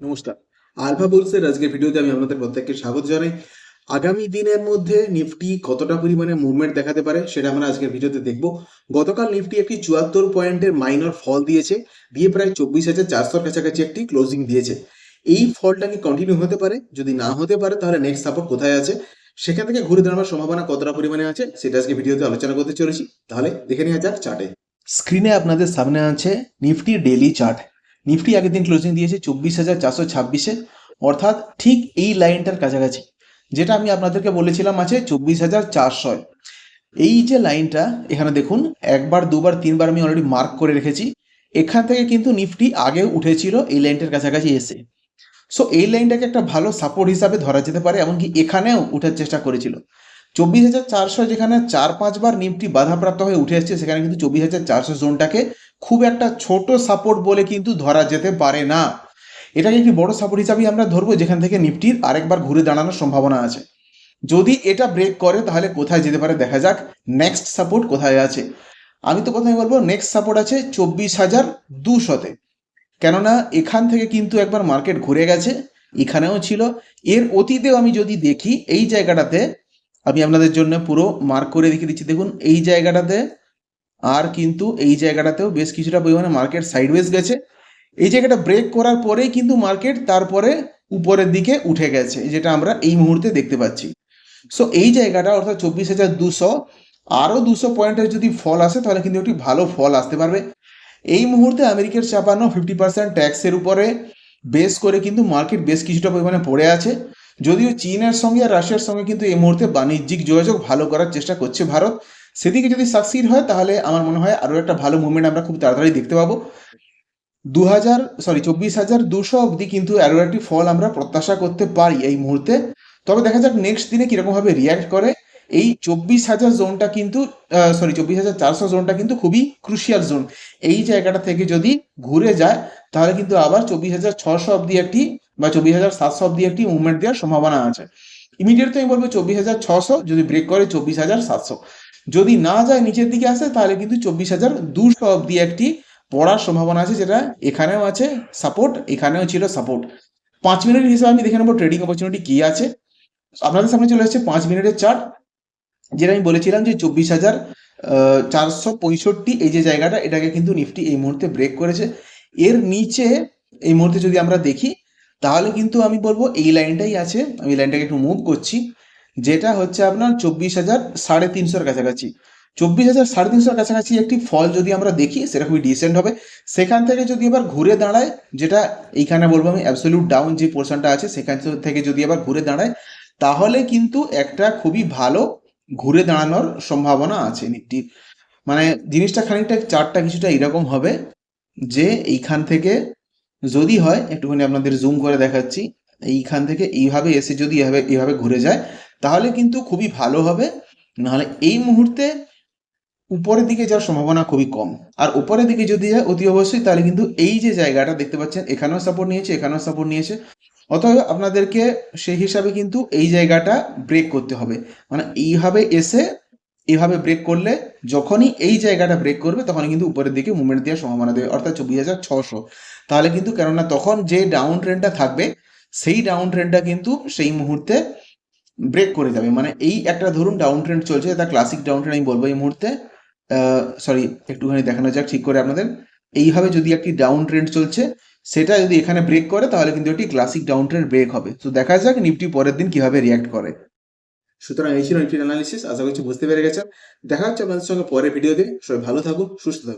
নমস্কার। আলফা বুলসের আজকের ভিডিওতে আমি আপনাদের প্রত্যেককে স্বাগত জানাই। আগামী দিনের মধ্যে নিফটি কতটা পরিমাণে মুভমেন্ট দেখাতে পারে সেটা আমরা আজকের ভিডিওতে দেখব। গতকাল নিফটি একটি চুয়াত্তর পয়েন্টের মাইনর ফল দিয়েছে, দিয়ে প্রায় চব্বিশ হাজার চারশোর কাছাকাছি একটি ক্লোজিং দিয়েছে। এই ফলটা কি কন্টিনিউ হতে পারে? যদি না হতে পারে, তাহলে নেক্সট সাপোর্ট কোথায় আছে? সেখান থেকে ঘুরে দাঁড়ানোর সম্ভাবনা কতটা পরিমাণে আছে, সেটা আজকে ভিডিওতে আলোচনা করতে চলেছি। তাহলে দেখে নেওয়া যাক চার্টে স্ক্রিনে আপনাদের সামনে আছে নিফটি ডেলি চার্ট নিফটি আগের দিন ক্লোজিং দিয়েছে চব্বিশ হাজার চারশো ছাব্বিশে। অর্থাৎ ঠিক এই লাইনটার কাছাকাছি, যেটা আমি আপনাদেরকে বলেছিলাম আছে চব্বিশ হাজার চারশো এই যে লাইনটা, এখানে দেখুন, একবার, দুবার, তিনবার আমি অলরেডি মার্ক করে রেখেছি। এখান থেকে কিন্তু নিফটি আগে উঠেছিল, এই লাইনটার কাছাকাছি এসে। সো এই লাইনটাকে একটা ভালো সাপোর্ট হিসাবে ধরা যেতে পারে, এমনকি এখানেও উঠার চেষ্টা করেছিল। চব্বিশ হাজার চারশো যেখানে চার পাঁচবার নিফটি বাধাপ্রাপ্ত হয়ে উঠে এসছে, সেখানে কিন্তু চব্বিশ হাজার চারশো জোনটাকে খুব একটা ছোট সাপোর্ট বলে কিন্তু ধরা যেতে পারে না। এটাকে একটি বড় সাপোর্ট হিসাবেই আমরা ধরবো, যেখান থেকে নিফটির আরেকবার ঘুরে দাঁড়ানোর সম্ভাবনা আছে। যদি এটা ব্রেক করে, তাহলে কোথায় যেতে পারে দেখা যাক নেক্সট সাপোর্ট কোথায় আছে। আমি তো প্রথমে বলব নেক্সট সাপোর্ট আছে চব্বিশ হাজার দুশোতে। কেননা এখান থেকে কিন্তু একবার মার্কেট ঘুরে গেছে, এখানেও ছিল। এর অতীতেও আমি যদি দেখি, এই জায়গাটাতে আমি আপনাদের জন্য পুরো মার্ক করে দেখিয়ে দিচ্ছি। দেখুন, এই জায়গাটাতে আর কিন্তু এই জায়গাটাতেও বেশ কিছুটা পরিমাণে মার্কেট সাইডওয়েজ গেছে। এই জায়গাটা ব্রেক করার পরেই কিন্তু মার্কেট তারপরে উপরের দিকে উঠে গেছে, যেটা আমরা এই মুহূর্তে দেখতে পাচ্ছি। সো এই জায়গাটা অর্থাৎ চব্বিশ হাজার দুশো, আরও দুশো পয়েন্টের যদি ফল আসে, তাহলে কিন্তু একটি ভালো ফল আসতে পারবে। এই মুহূর্তে আমেরিকার চাপানো ফিফটি পার্সেন্ট ট্যাক্সের উপরে বেস করে কিন্তু মার্কেট বেশ কিছুটা পরিমাণে পড়ে আছে। যদিও চীনের সঙ্গে আর রাশিয়ার সঙ্গে কিন্তু এই মুহূর্তে বাণিজ্যিক যোগাযোগ ভালো করার চেষ্টা করছে ভারত। সেদিকে যদি সাকসিড হয়, তাহলে আমার মনে হয় আরও একটা ভালো মুভমেন্ট আমরা খুব তাড়াতাড়ি দেখতে পাবো। দু হাজার সরি চব্বিশ হাজার দুশো অবধি কিন্তু আরও একটি ফল আমরা প্রত্যাশা করতে পারি এই মুহূর্তে। তবে দেখা যাক নেক্সট দিনে কীরকমভাবে রিয়াক্ট করে। এই চব্বিশ হাজার জোনটা কিন্তু সরি চব্বিশ হাজার চারশো জোনটা কিন্তু খুবই ক্রুশিয়াল জোন এই জায়গাটা থেকে যদি ঘুরে যায়, তাহলে কিন্তু আবার চব্বিশ হাজার ছশো অবধি একটি বা চব্বিশ হাজার সাতশো অবধি একটি মুভমেন্ট দেওয়ার সম্ভাবনা আছে। ইমিডিয়েট আমি বলব চব্বিশ হাজার ছশো, যদি ব্রেক করে চব্বিশ হাজার সাতশো। যদি না যায় নিচের দিকে আসে, তাহলে কিন্তু চব্বিশ হাজার দুশো অবধি একটি পড়ার সম্ভাবনা আছে, যেটা এখানেও আছে সাপোর্ট এখানেও ছিল সাপোর্ট পাঁচ মিনিট হিসেবে আমি দেখে নেব ট্রেডিং অপরচুনিটি কি আছে। আপনাদের সামনে চলে এসেছে পাঁচ মিনিটের চার্ট যেটা আমি বলেছিলাম যে চব্বিশ হাজার চারশো পঁয়ষট্টি, এই যে জায়গাটা, এটাকে কিন্তু নিফটি এই মুহূর্তে ব্রেক করেছে। এর নিচে, এই মুহূর্তে যদি আমরা দেখি তাহলে কিন্তু আমি বলব এই লাইনটাই আছে। আমি লাইনটাকে একটু মুভ করছি। যেটা হচ্ছে আপনার চব্বিশ হাজার সাড়ে তিনশোর কাছাকাছি। চব্বিশ হাজার সাড়ে তিনশোর কাছাকাছি একটি ফল যদি আমরা দেখি সেটা খুবই ডিসেন্ট হবে। সেখান থেকে যদি আবার ঘুরে দাঁড়ায়, যেটা এইখানে বলব আমি অ্যাবসলিউট ডাউন যে পোর্শনটা আছে, সেখান থেকে যদি আবার ঘুরে দাঁড়ায়, তাহলে কিন্তু একটা খুবই ভালো ঘুরে দাঁড়ানোর সম্ভাবনা আছে নিফটির মানে জিনিসটা খানিকটা, চারটা কিছুটা এরকম হবে যে এইখান থেকে যদি হয়, একটুখানি আপনাদের জুম করে দেখাচ্ছি, এইখান থেকে এইভাবে এসে যদি এভাবে এইভাবে ঘুরে যায়, তাহলে কিন্তু খুবই ভালো হবে। নাহলে এই মুহূর্তে উপরের দিকে যাওয়ার সম্ভাবনা খুবই কম। আর উপরের দিকে যদি যায়, অতি অবশ্যই, তাহলে কিন্তু এই যে জায়গাটা দেখতে পাচ্ছেন, এখানেও সাপোর্ট নিয়েছে, এখানেও সাপোর্ট নিয়েছে। অতএব আপনাদেরকে সেই হিসাবে কিন্তু এই জায়গাটা ব্রেক করতে হবে। মানে এইভাবে এসে এইভাবে ব্রেক করলে যখনই এই জায়গাটা ব্রেক করবে, তখনই কিন্তু উপরের দিকে মুভমেন্ট দেওয়ার সম্ভাবনা দেবে। অর্থাৎ চব্বিশ হাজার ছশো তাহলে কিন্তু কেননা তখন যে ডাউন ট্রেনটা থাকবে, সেই ডাউন ট্রেনটা কিন্তু সেই মুহূর্তে ব্রেক করে যাবে মানে এই একটা ধরুন ডাউন ট্রেন্ড চলছে তা ক্লাসিক ডাউন ট্রেন্ড আমি বলব এই মুহূর্তে। সরি একটুখানি দেখানো যাক ঠিক করে আপনাদের। এইভাবে যদি একটি ডাউন ট্রেন্ড চলছে, সেটা যদি এখানে ব্রেক করে, তাহলে কিন্তু একটি ক্লাসিক ডাউন ট্রেন্ড ব্রেক হবে। তো দেখা যাক নিফটি পরের দিন কীভাবে রিয়াক্ট করে। সুতরাং এই ছিল নিফটির অ্যানালিসিস আশা করছি বুঝতে পেরে গেছেন। দেখা হচ্ছে আপনাদের সঙ্গে পরের ভিডিওতে সবাই ভালো থাকুন, সুস্থ থাকুন।